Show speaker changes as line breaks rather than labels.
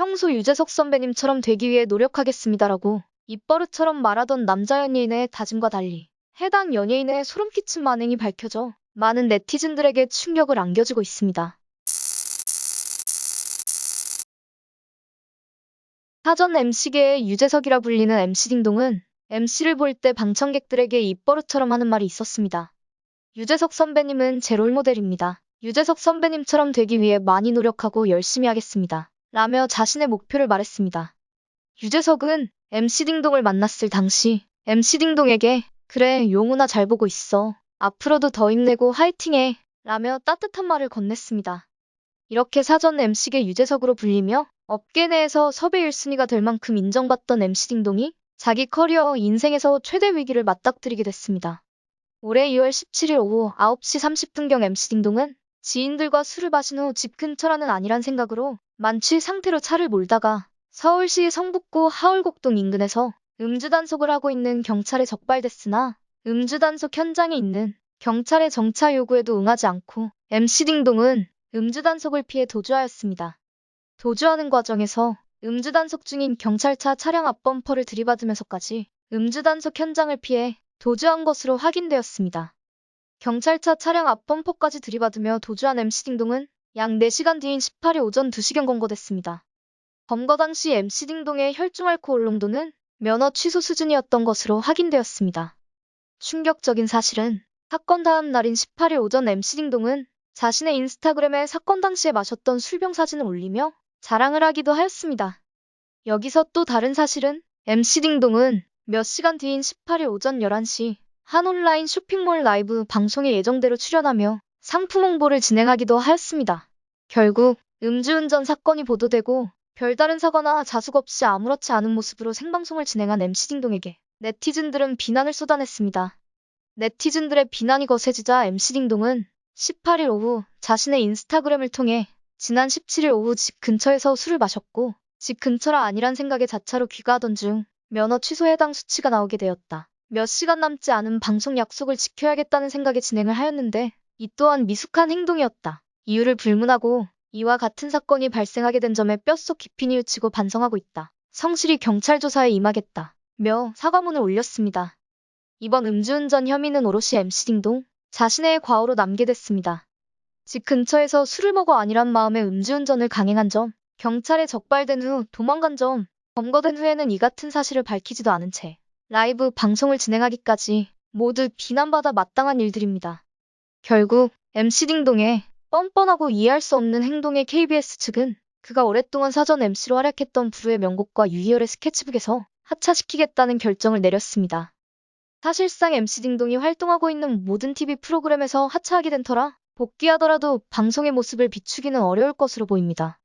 평소 유재석 선배님처럼 되기 위해 노력하겠습니다라고 입버릇처럼 말하던 남자 연예인의 다짐과 달리 해당 연예인의 소름 끼친 만행이 밝혀져 많은 네티즌들에게 충격을 안겨주고 있습니다. 사전 MC계의 유재석이라 불리는 MC딩동은 MC를 볼 때 방청객들에게 입버릇처럼 하는 말이 있었습니다. 유재석 선배님은 제 롤모델입니다. 유재석 선배님처럼 되기 위해 많이 노력하고 열심히 하겠습니다. 라며 자신의 목표를 말했습니다. 유재석은 MC딩동을 만났을 당시 MC딩동에게 그래 용훈아 잘 보고 있어. 앞으로도 더 힘내고 화이팅해. 라며 따뜻한 말을 건넸습니다. 이렇게 사전 MC계 유재석으로 불리며 업계 내에서 섭외 1순위가 될 만큼 인정받던 MC딩동이 자기 커리어 인생에서 최대 위기를 맞닥뜨리게 됐습니다. 올해 2월 17일 오후 9시 30분경 MC딩동은 지인들과 술을 마신 후 집 근처라는 아니란 생각으로 만취 상태로 차를 몰다가 서울시 성북구 하울곡동 인근에서 음주단속을 하고 있는 경찰에 적발됐으나 음주단속 현장에 있는 경찰의 정차 요구에도 응하지 않고 MC딩동은 음주단속을 피해 도주하였습니다. 도주하는 과정에서 음주단속 중인 경찰차 차량 앞 범퍼를 들이받으면서까지 음주단속 현장을 피해 도주한 것으로 확인되었습니다. 경찰차 차량 앞 범퍼까지 들이받으며 도주한 MC딩동은 약 4시간 뒤인 18일 오전 2시경 검거됐습니다. 검거 당시 MC딩동의 혈중 알코올 농도는 면허 취소 수준이었던 것으로 확인되었습니다. 충격적인 사실은 사건 다음 날인 18일 오전 MC딩동은 자신의 인스타그램에 사건 당시에 마셨던 술병 사진을 올리며 자랑을 하기도 하였습니다. 여기서 또 다른 사실은 MC딩동은 몇 시간 뒤인 18일 오전 11시 한 온라인 쇼핑몰 라이브 방송에 예정대로 출연하며 상품 홍보를 진행하기도 하였습니다. 결국 음주운전 사건이 보도되고 별다른 사과나 자숙 없이 아무렇지 않은 모습으로 생방송을 진행한 MC딩동에게 네티즌들은 비난을 쏟아냈습니다. 네티즌들의 비난이 거세지자 MC딩동은 18일 오후 자신의 인스타그램을 통해 지난 17일 오후 집 근처에서 술을 마셨고 집 근처라 아니란 생각에 자차로 귀가하던 중 면허 취소 해당 수치가 나오게 되었다. 몇 시간 남지 않은 방송 약속을 지켜야겠다는 생각에 진행을 하였는데 이 또한 미숙한 행동이었다. 이유를 불문하고 이와 같은 사건이 발생하게 된 점에 뼛속 깊이 뉘우치고 반성하고 있다. 성실히 경찰 조사에 임하겠다. 며 사과문을 올렸습니다. 이번 음주운전 혐의는 오롯이 MC딩동 자신의 과오로 남게 됐습니다. 집 근처에서 술을 먹어 아니란 마음에 음주운전을 강행한 점, 경찰에 적발된 후 도망간 점, 검거된 후에는 이 같은 사실을 밝히지도 않은 채 라이브 방송을 진행하기까지 모두 비난받아 마땅한 일들입니다. 결국 MC딩동의 뻔뻔하고 이해할 수 없는 행동에 KBS 측은 그가 오랫동안 사전 MC로 활약했던 부르의 명곡과 유희열의 스케치북에서 하차시키겠다는 결정을 내렸습니다. 사실상 MC딩동이 활동하고 있는 모든 TV 프로그램에서 하차하게 된 터라 복귀하더라도 방송의 모습을 비추기는 어려울 것으로 보입니다.